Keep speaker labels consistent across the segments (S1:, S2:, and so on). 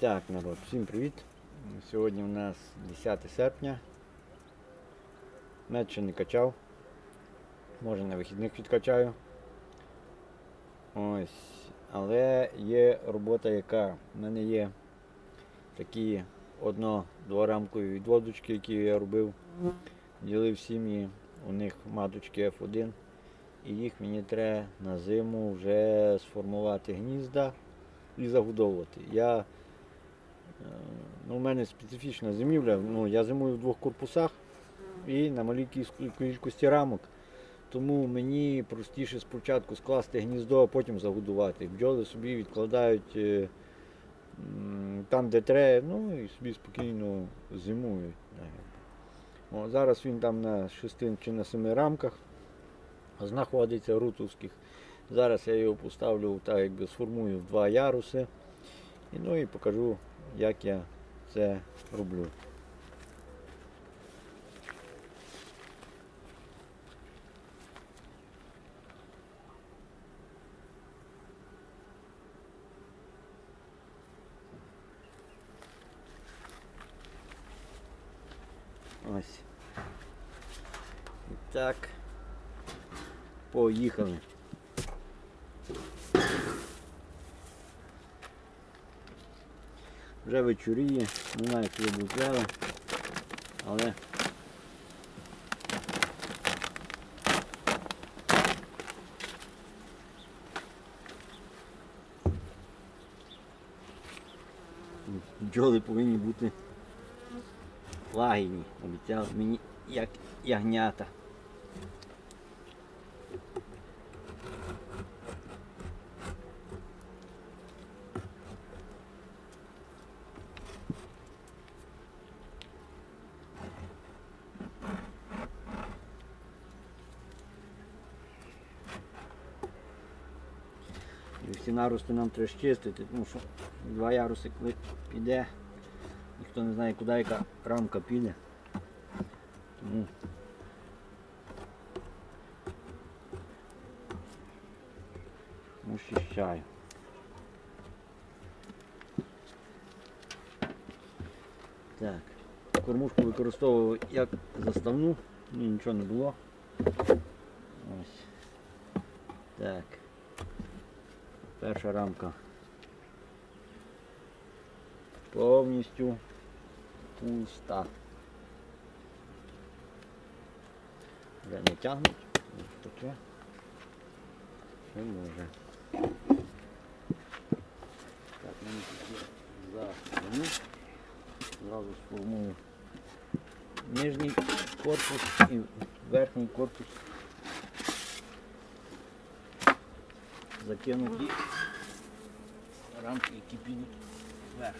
S1: Так, народ, всім привіт. Сьогодні у нас 10 серпня. Мед ще не качав. Може на вихідних відкачаю. Ось. Але є робота, яка в мене є такі одно-дворамкові відводочки, які я робив. Ділив сім'ї, у них маточки F1. І їх мені треба на зиму вже сформувати гнізда і загодовувати. Я, ну, у мене специфічна зимівля. Ну, я зимую в двох корпусах і на малій кількості рамок. Тому мені простіше спочатку скласти гніздо, а потім загодувати. Бджоли собі відкладають е, там, де треба, ну і собі спокійно зимують. О, зараз він там на 6 чи на 7 рамках знаходиться рутовських. Зараз я його поставлю, так якби сформую в два яруси. І, ну і покажу, як я це роблю. Ось. І так. Поїхали. Вже вечоріє, не знаю, коли будуть злеви, але бджоли повинні бути лагідні, обіцяли мені як ягнята. І всі нарости нам треба чистити, тому що два яруси, коли піде, ніхто не знає, куди яка рамка піде. Тому очищаю. Так, кормушку використовував як заставну, мені нічого не було. Ось. Так. Перша рамка повністю пуста. Вже не тягнуть, таке. Ще може. Так, мені тут заставну. Зразу сформую нижній корпус і верхній корпус закинуті рамки, які підуть вверх.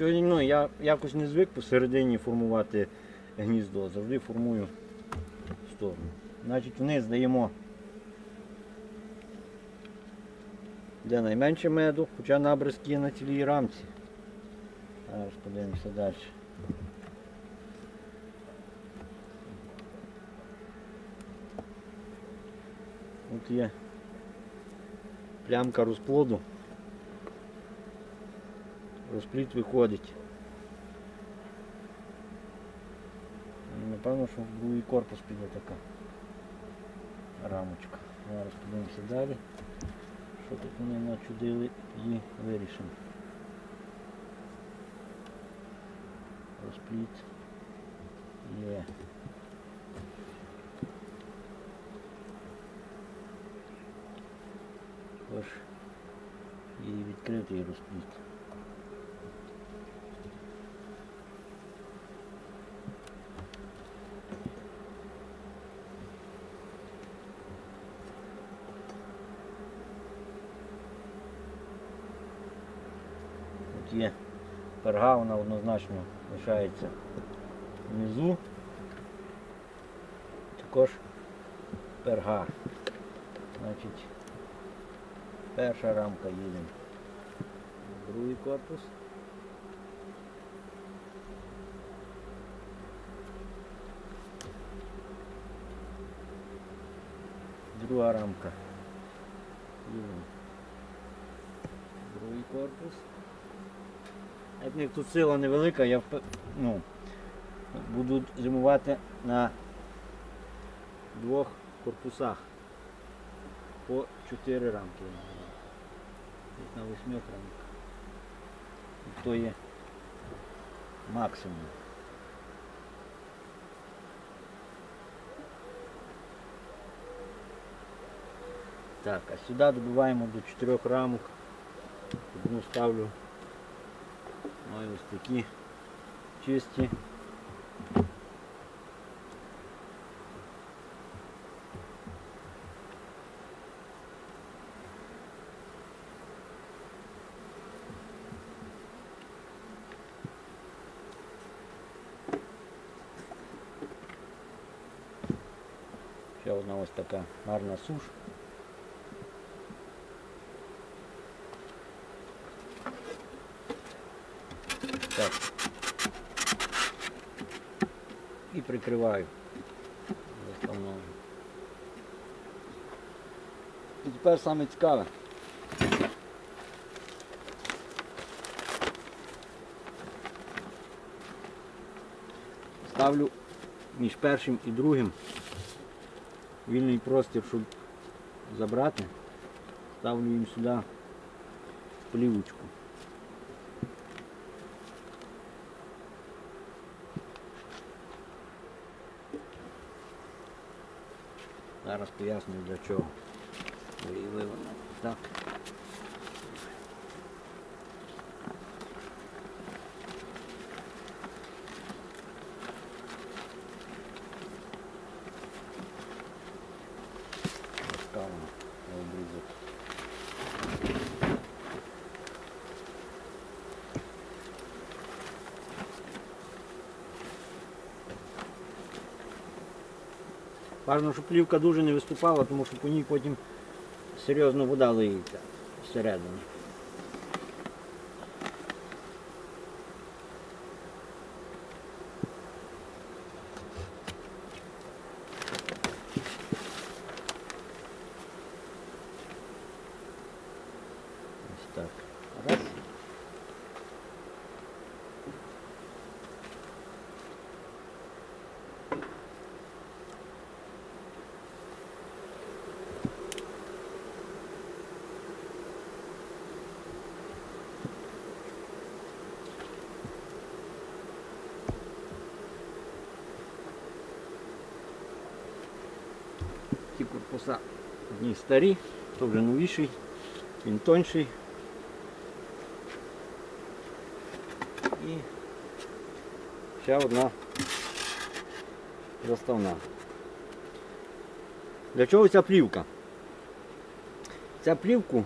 S1: Ну, я якось не звик посередині формувати гніздо, завжди формую сторону. Значить, вниз даємо де найменше меду, хоча набризки є на цілій рамці. Зараз подивимося далі. От є плямка розплоду. Розпліт виходить. Напевно, що в другий корпус піде така рамочка. Зараз подивимося далі. Що тут вони начудили і вирішимо. Розпліт є. Тож і відкритий розпліт. є перга, вона однозначно лишається внизу. Також перга. Значить, Перша рамка їдемо. Другий корпус. Друга рамка. Їдемо. Другий корпус. Як них тут сила невелика, я ну, буду зимувати на двох корпусах по 4 рамки. На восьмих рамках. То є максимум. Так, а сюди добиваємо до 4 рамок. Одну ставлю. Маю ось такі чисті. Ще одна ось така гарна суш. Прикриваю заставною. І тепер саме цікаве. Ставлю між першим і другим вільний простір, щоб забрати. Ставлю їм сюди плівочку. Зараз поясню для чого. Так. Важно, щоб плівка дуже не виступала, тому що по ній потім серйозно вода лиється всередину. Ось так. Раз. Ті корпуса одні старі, то вже новіший, він тонший. І ще одна заставна. Для чого ця плівка? Ця плівку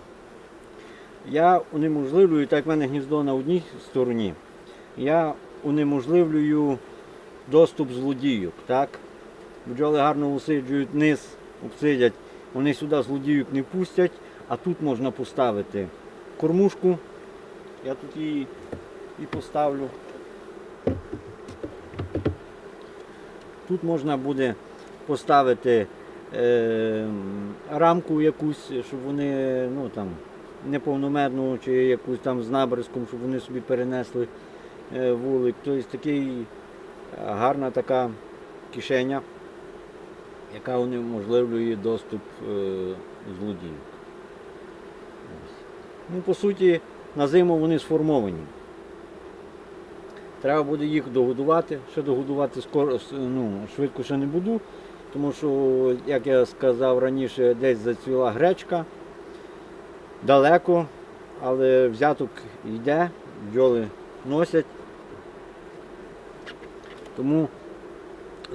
S1: я унеможливлюю, так в мене гніздо на одній стороні, я унеможливлюю доступ злодійок. Так? Бджоли гарно усиджують низ, обсидять, вони сюди злодійок не пустять, а тут можна поставити кормушку. Я тут її і поставлю. Тут можна буде поставити е, рамку якусь, щоб вони ну, там, неповномерну чи якусь там з набризком, щоб вони собі перенесли е, вулик. Тобто такий гарна така кишеня, яка унеможливлює доступ е, злодіїв. Ну, по суті, на зиму вони сформовані. Треба буде їх догодувати. Ще догодувати скоро, ну, швидко ще не буду, тому що, як я сказав раніше, десь зацвіла гречка далеко, але взяток йде, бджоли носять. Тому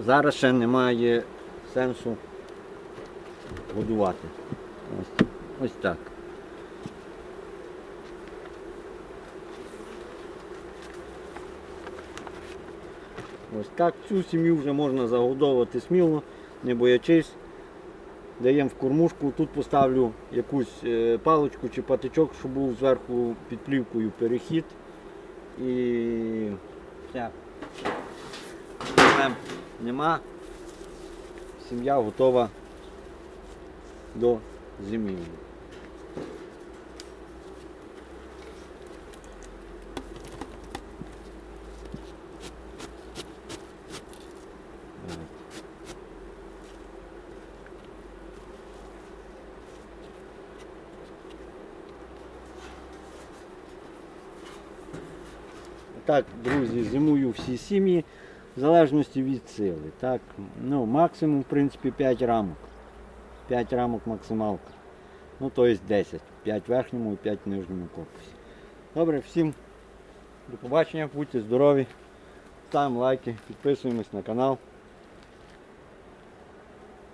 S1: зараз ще немає сенсу годувати. Ось, ось так. Ось так цю сім'ю вже можна загодовувати сміло, не боячись. Даємо в кормушку, тут поставлю якусь е, паличку чи патичок, щоб був зверху під плівкою перехід. І все. Проблем нема. Сім'я готова до зимівлі. Так, друзі, зимую всі сім'ї В залежності від сили. Так, ну, максимум, в принципі, 5 рамок. 5 рамок максималка. Ну, тобто 10. 5 в верхньому і 5 в нижньому корпусі. Добре, всім до побачення, будьте здорові. Ставимо лайки, підписуємось на канал.